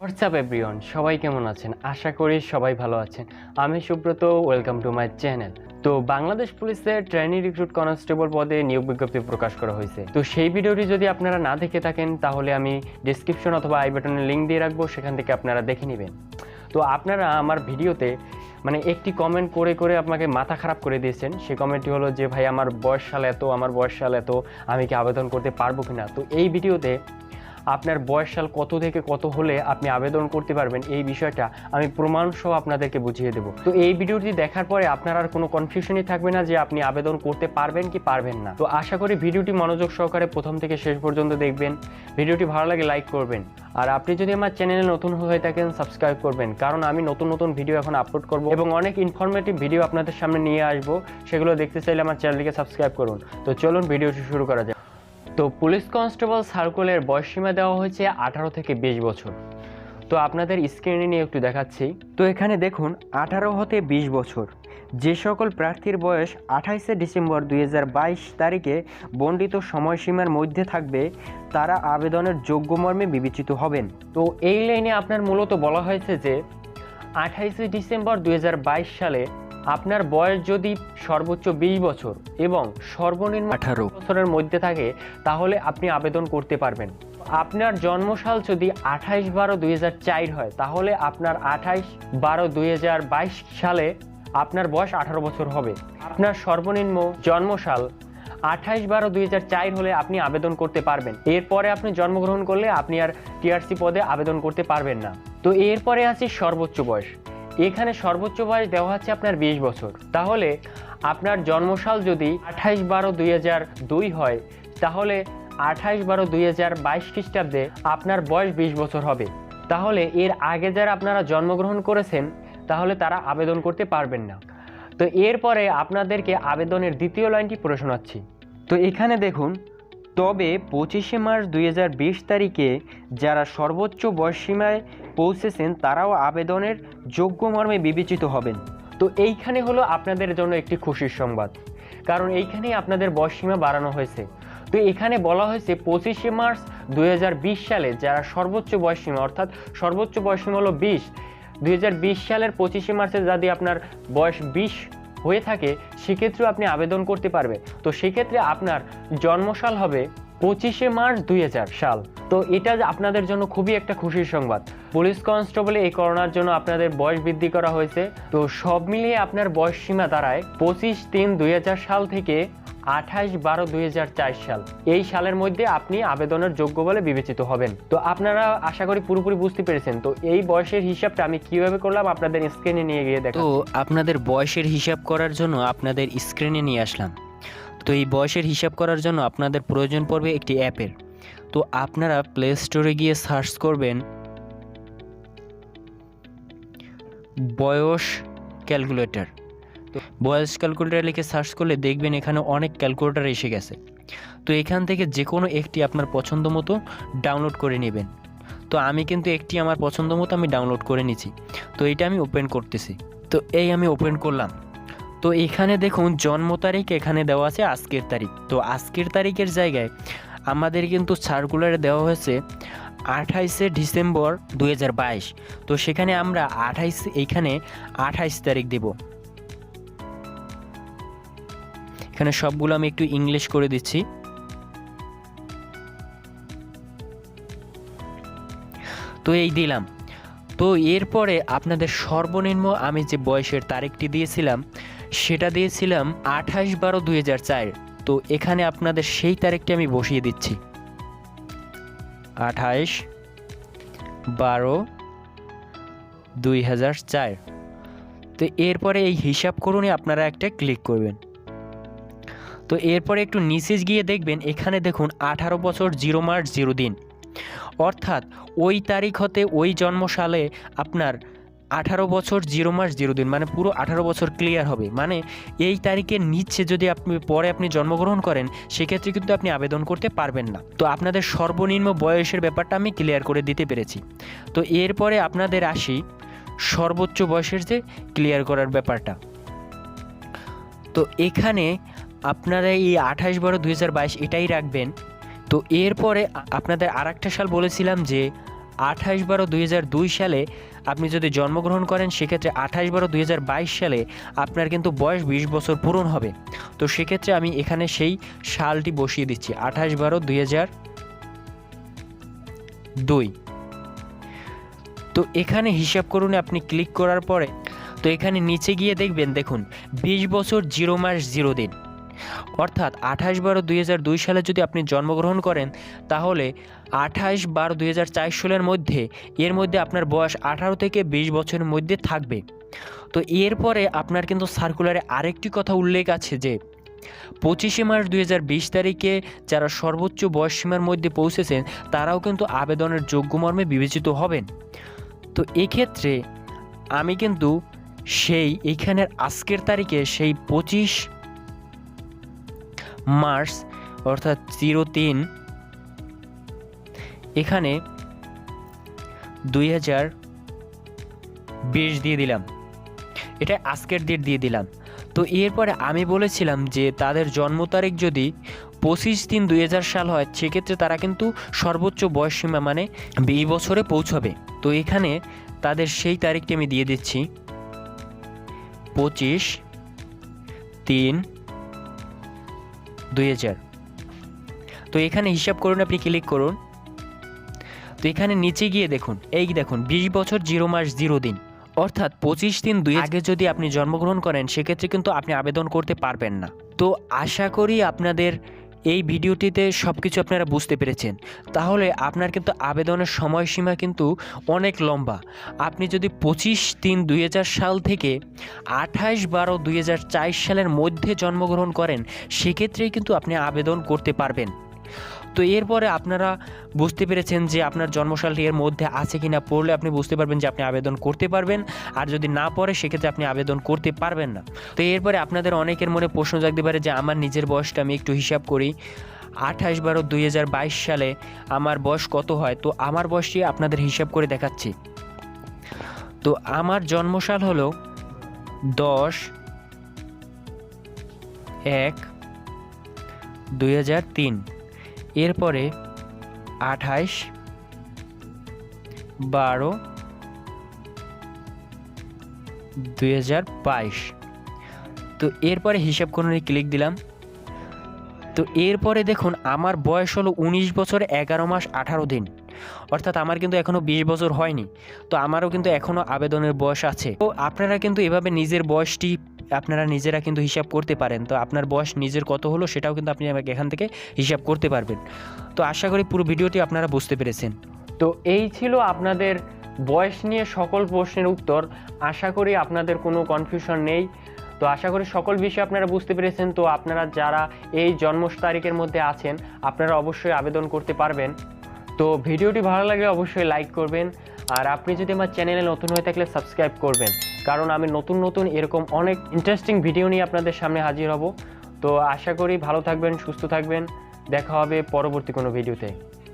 WhatsApp everyone সবাই কেমন আছেন? আশা করি সবাই ভালো আছেন। আমি Subrata welcome to my channel তো বাংলাদেশ পুলিশের ট্রেনিং রিক্রুট কনস্টেবল পদে নিয়োগ বিজ্ঞপ্তি প্রকাশ করা হয়েছে। তো সেই ভিডিওটি যদি আপনারা না দেখে থাকেন, তাহলে আমি ডিসক্রিপশন অথবা আই বাটনে লিঙ্ক দিয়ে রাখব, সেখান থেকে আপনারা দেখে নেবেন। তো আপনারা আমার ভিডিওতে মানে একটি কমেন্ট করে করে আপনাকে মাথা খারাপ করে দিয়েছেন। সেই কমেন্টটি হলো যে, ভাই, আমার বয়স সাল এত, আমার বয়স সাল এত, আমি কি আবেদন করতে পারব কিনা? তো এই ভিডিওতে আপনার বয়স সাল কত থেকে কত হলে আপনি আবেদন করতে পারবেন এই বিষয়টা আমি প্রমাণ সহ আপনাদেরকে বুঝিয়ে দেবো। তো এই ভিডিওটি দেখার পরে আপনার আর কোনো কনফিউশনই থাকবে না যে আপনি আবেদন করতে পারবেন কি পারবেন না। তো আশা করি ভিডিওটি মনোযোগ সহকারে প্রথম থেকে শেষ পর্যন্ত দেখবেন। ভিডিওটি ভালো লাগে লাইক করবেন। আর আপনি যদি আমার চ্যানেলে নতুন হয়ে থাকেন, সাবস্ক্রাইব করবেন। কারণ আমি নতুন নতুন ভিডিও এখন আপলোড করব এবং অনেক ইনফরমেটিভ ভিডিও আপনাদের সামনে নিয়ে আসব। সেগুলো দেখতে চাইলে আমার চ্যানেলটিকে সাবস্ক্রাইব করুন। তো চলুন ভিডিওটি শুরু করা যাক। তো পুলিশ কনস্টেবল সার্কুলের বয়সসীমা দেওয়া হয়েছে আঠারো থেকে বিশ বছর। তো আপনাদের স্ক্রিনে নিয়ে একটু দেখাচ্ছি। তো এখানে দেখুন, আঠারো হতে বিশ বছর। যে সকল প্রার্থীর বয়স আঠাইশে ডিসেম্বর দুই হাজার বাইশ তারিখে বর্ণিত সময়সীমার মধ্যে থাকবে, তারা আবেদনের যোগ্য মর্মে বিবেচিত হবেন। তো এই লাইনে আপনার মূলত বলা হয়েছে যে, আঠাইশে ডিসেম্বর দু হাজার বাইশ সালে আপনার বয়স যদি সর্বোচ্চ বিশ বছর এবং সর্বনিম্ন আঠারো। বছরের মধ্যে থাকে তাহলে আপনি আবেদন করতে পারবেন। আপনার জন্মসাল যদি আঠাইশ বারো দুই হয় তাহলে আপনার আঠাইশ বারো দুই সালে আপনার বয়স আঠারো বছর হবে। আপনার সর্বনিম্ন জন্মসাল আঠাইশ বারো দুই হলে আপনি আবেদন করতে পারবেন। এরপরে আপনি জন্মগ্রহণ করলে আপনি আর টিআরসি পদে আবেদন করতে পারবেন না। তো এরপরে আছে সর্বোচ্চ বয়স। এখানে সর্বোচ্চ বয়স দেওয়া হচ্ছে আপনার বিশ বছর। তাহলে আপনার জন্মসাল যদি আঠাইশ বারো দুই দুই হয়, তাহলে আঠাইশ বারো দুই হাজার বাইশ খ্রিস্টাব্দে আপনার বয়স বিশ বছর হবে। তাহলে এর আগে যারা আপনারা জন্মগ্রহণ করেছেন, তাহলে তারা আবেদন করতে পারবেন না। তো এরপরে আপনাদেরকে আবেদনের দ্বিতীয় লাইনটি পড়ে শোনাচ্ছি। তো এখানে দেখুন তবে পঁচিশে মার্চ দুই হাজার বিশ তারিখে যারা সর্বোচ্চ বয়সসীমায় পৌঁছেছেন তারাও আবেদনের যোগ্য মর্মে বিবেচিত হবেন। তো এইখানে হলো আপনাদের জন্য একটি খুশির সংবাদ। কারণ এইখানেই আপনাদের বয়সসীমা বাড়ানো হয়েছে। তো এখানে বলা হয়েছে পঁচিশে মার্চ দু হাজার বিশ সালে যারা সর্বোচ্চ বয়সসীমা, অর্থাৎ সর্বোচ্চ বয়সসীমা হলো বিশ, দুই সালের পঁচিশে মার্চে যদি আপনার বয়স বিশ হয়ে থাকে, সেক্ষেত্রেও আপনি আবেদন করতে পারবে। তো সেক্ষেত্রে আপনার জন্মসাল হবে পঁচিশে মার্চ দুই হাজার সাল। তো এটা আপনাদের জন্য খুবই একটা খুশির সংবাদ। পুলিশ কনস্টেবলে এই করোনার জন্য আপনাদের বয়স বৃদ্ধি করা হয়েছে। তো সব মিলিয়ে আপনার বয়স সীমা দাঁড়ায় পঁচিশ তিন দুই সাল থেকে আঠাশ বারো দুই সাল। এই সালের মধ্যে আপনি আবেদনের যোগ্য বলে বিবেচিত হবেন। তো আপনারা আশা করি পুরোপুরি বুঝতে পেরেছেন। তো এই বয়সের হিসাবটা আমি কীভাবে করলাম আপনাদের স্ক্রিনে নিয়ে গিয়ে দেখা আপনাদের বয়সের হিসাব করার জন্য আপনাদের স্ক্রিনে নিয়ে আসলাম। তো এই বয়সের হিসাব করার জন্য আপনাদের প্রয়োজন পড়বে একটি অ্যাপের। তো আপনারা প্লে স্টোরে গিয়ে সার্চ করবেন বয়স ক্যালকুলেটর তো বয়স ক্যালকুলেটর লিখে সার্চ করলে দেখবেন এখানে অনেক ক্যালকুলেটার এসে গেছে। তো এখান থেকে যে কোনো একটি আপনার পছন্দ মতো ডাউনলোড করে নেবেন। তো আমি কিন্তু একটি আমার পছন্দ মতো আমি ডাউনলোড করে নিছি। তো এটা আমি ওপেন করতেছি। তো এই আমি ওপেন করলাম। তো এখানে দেখুন জন্ম তারিখ এখানে দেওয়া আছে আজকের তারিখ। তো আজকের তারিখের জায়গায় আমাদের কিন্তু সার্কুলারে দেওয়া হয়েছে আঠাইশে ডিসেম্বর দু হাজার বাইশ। তো সেখানে আমরা আঠাইশ এইখানে আঠাইশ তারিখ দেব। এখানে সবগুলো আমি একটু ইংলিশ করে দিচ্ছি। তো এই দিলাম। তো এরপরে আপনাদের সর্বনিম্ন আমি যে বয়সের তারিখটি দিয়েছিলাম, সেটা দিয়েছিলাম আঠাশ বারো দুই হাজার চার। তো এখানে আপনাদের সেই তারিখটি আমি বসিয়ে দিচ্ছি। আঠাইশ বারো দুই হাজার চার। তো এরপরে এই হিসাব করুনে, আপনারা একটা ক্লিক করবেন। তো এরপরে একটু নিচে গিয়ে দেখবেন, এখানে দেখুন আঠারো বছর, জিরো মার্চ জিরো দিন। অর্থাৎ ওই তারিখ হতে ওই জন্মসালে আপনার আঠারো বছর, জিরো মাস, জিরো দিন মানে পুরো আঠারো বছর ক্লিয়ার হবে। মানে এই তারিখের নিচ্ছে যদি আপনি, পরে আপনি জন্মগ্রহণ করেন, সেক্ষেত্রে কিন্তু আপনি আবেদন করতে পারবেন না। তো আপনাদের সর্বনিম্ন বয়সের ব্যাপারটা আমি ক্লিয়ার করে দিতে পেরেছি। তো এরপরে আপনাদের আসি সর্বোচ্চ বয়সের যে ক্লিয়ার করার ব্যাপারটা। তো এখানে আপনারা এই আঠাশ বারো দুই এটাই রাখবেন। তো এরপরে আপনাদের আর একটা সাল বলেছিলাম যে আঠাশ বারো দুই সালে আপনি যদি জন্মগ্রহণ করেন, সেক্ষেত্রে আঠাশ বারো দুই সালে আপনার কিন্তু বয়স বিশ বছর পূরণ হবে। তো সেক্ষেত্রে আমি এখানে সেই সালটি বসিয়ে দিচ্ছি, আঠাশ বারো দুই দুই। তো এখানে হিসাব করুন, আপনি ক্লিক করার পরে, তো এখানে নিচে গিয়ে দেখবেন, দেখুন, বিশ বছর জিরো মাস জিরো দিন। অর্থাৎ আঠাশ বারো দুই সালে যদি আপনি জন্মগ্রহণ করেন, তাহলে আঠাশ বারো দুই সালের মধ্যে, এর মধ্যে আপনার বয়স আঠারো থেকে বিশ বছরের মধ্যে থাকবে। তো এরপরে আপনার কিন্তু সার্কুলারে আরেকটি কথা উল্লেখ আছে যে, পঁচিশে মার্চ দুই হাজার বিশ তারিখে যারা সর্বোচ্চ বয়স সীমার মধ্যে পৌঁছেছেন, তারাও কিন্তু আবেদনের যোগ্য মর্মে বিবেচিত হবেন। তো এক্ষেত্রে আমি কিন্তু সেই এইখানের আজকের তারিখে সেই পঁচিশ মার্চ অর্থাৎ জিরো তিন। এখানে দুই হাজার বিশ দিয়ে দিলাম। এটা আজকের ডেট দিয়ে দিলাম। তো এরপরে আমি বলেছিলাম যে তাদের জন্ম তারিখ যদি পঁচিশ তিন দুই হাজার সাল হয়, সেক্ষেত্রে তারা কিন্তু সর্বোচ্চ বয়স সীমা মানে বিশ বছরে পৌঁছবে। তো এখানে তাদের সেই তারিখটি আমি দিয়ে দিচ্ছি। পঁচিশ তিন দুই হাজার। তো এখানে হিসাব করুন, আপনি ক্লিক করুন। তো এখানে নিচে গিয়ে দেখুন, এই দেখুন, বিশ বছর, জিরো মাস, জিরো দিন। অর্থাৎ পঁচিশ দিন, দুই আগে যদি আপনি জন্মগ্রহণ করেন, সেক্ষেত্রে কিন্তু আপনি আবেদন করতে পারবেন না। তো আশা করি আপনাদের এই ভিডিওটিতে সব কিছু আপনারা বুঝতে পেরেছেন। তাহলে আপনার কিন্তু আবেদনের সময়সীমা কিন্তু অনেক লম্বা। আপনি যদি পঁচিশ তিন দুই সাল থেকে আঠাশ বারো দুই সালের মধ্যে জন্মগ্রহণ করেন, সেক্ষেত্রেই কিন্তু আপনি আবেদন করতে পারবেন। তো এরপরে আপনারা বুঝতে পেরেছেন যে আপনার জন্মসালটি এর মধ্যে আছে কি না পড়লে আপনি বুঝতে পারবেন যে আপনি আবেদন করতে পারবেন। আর যদি না পড়ে, সেক্ষেত্রে আপনি আবেদন করতে পারবেন না। তো এরপরে আপনাদের অনেকের মনে প্রশ্ন জাগতে পারে যে, আমার নিজের বয়সটা আমি একটু হিসাব করি। আঠাশ বারো দুই সালে আমার বয়স কত হয়? তো আমার বয়সটি আপনাদের হিসাব করে দেখাচ্ছি। তো আমার জন্মসাল হলো দশ এক দুই হাজার তিন। এরপরে আঠাইশ বারো দুই তো এরপরে হিসাব করুন ক্লিক দিলাম। তো এরপরে দেখুন, আমার বয়স হলো উনিশ বছর এগারো মাস আঠারো দিন। অর্থাৎ আমার কিন্তু এখনও বিশ বছর হয়নি। তো আমারও কিন্তু এখনও আবেদনের বয়স আছে। তো আপনারা কিন্তু এভাবে নিজের বয়সটি আপনারা নিজেরা কিন্তু হিসাব করতে পারেন। তো আপনার বয়স নিজের কত হলো সেটাও কিন্তু আপনি আমাকে এখান থেকে হিসাব করতে পারবেন। তো আশা করি পুরো ভিডিওটি আপনারা বুঝতে পেরেছেন। তো এই ছিল আপনাদের বয়স নিয়ে সকল প্রশ্নের উত্তর। আশা করি আপনাদের কোনো কনফিউশন নেই। তো আশা করি সকল বিষয় আপনারা বুঝতে পেরেছেন। তো আপনারা যারা এই জন্ম তারিখের মধ্যে আছেন, আপনারা অবশ্যই আবেদন করতে পারবেন। তো ভিডিওটি ভালো লাগলে অবশ্যই লাইক করবেন। আর আপনি যদি আমার চ্যানেলে নতুন হয়ে থাকলে সাবস্ক্রাইব করবেন। কারণ আমি নতুন নতুন এরকম অনেক ইন্টারেস্টিং ভিডিও নিয়ে আপনাদের সামনে হাজির হব। তো আশা করি ভালো থাকবেন, সুস্থ থাকবেন। দেখা হবে পরবর্তী কোনো ভিডিওতে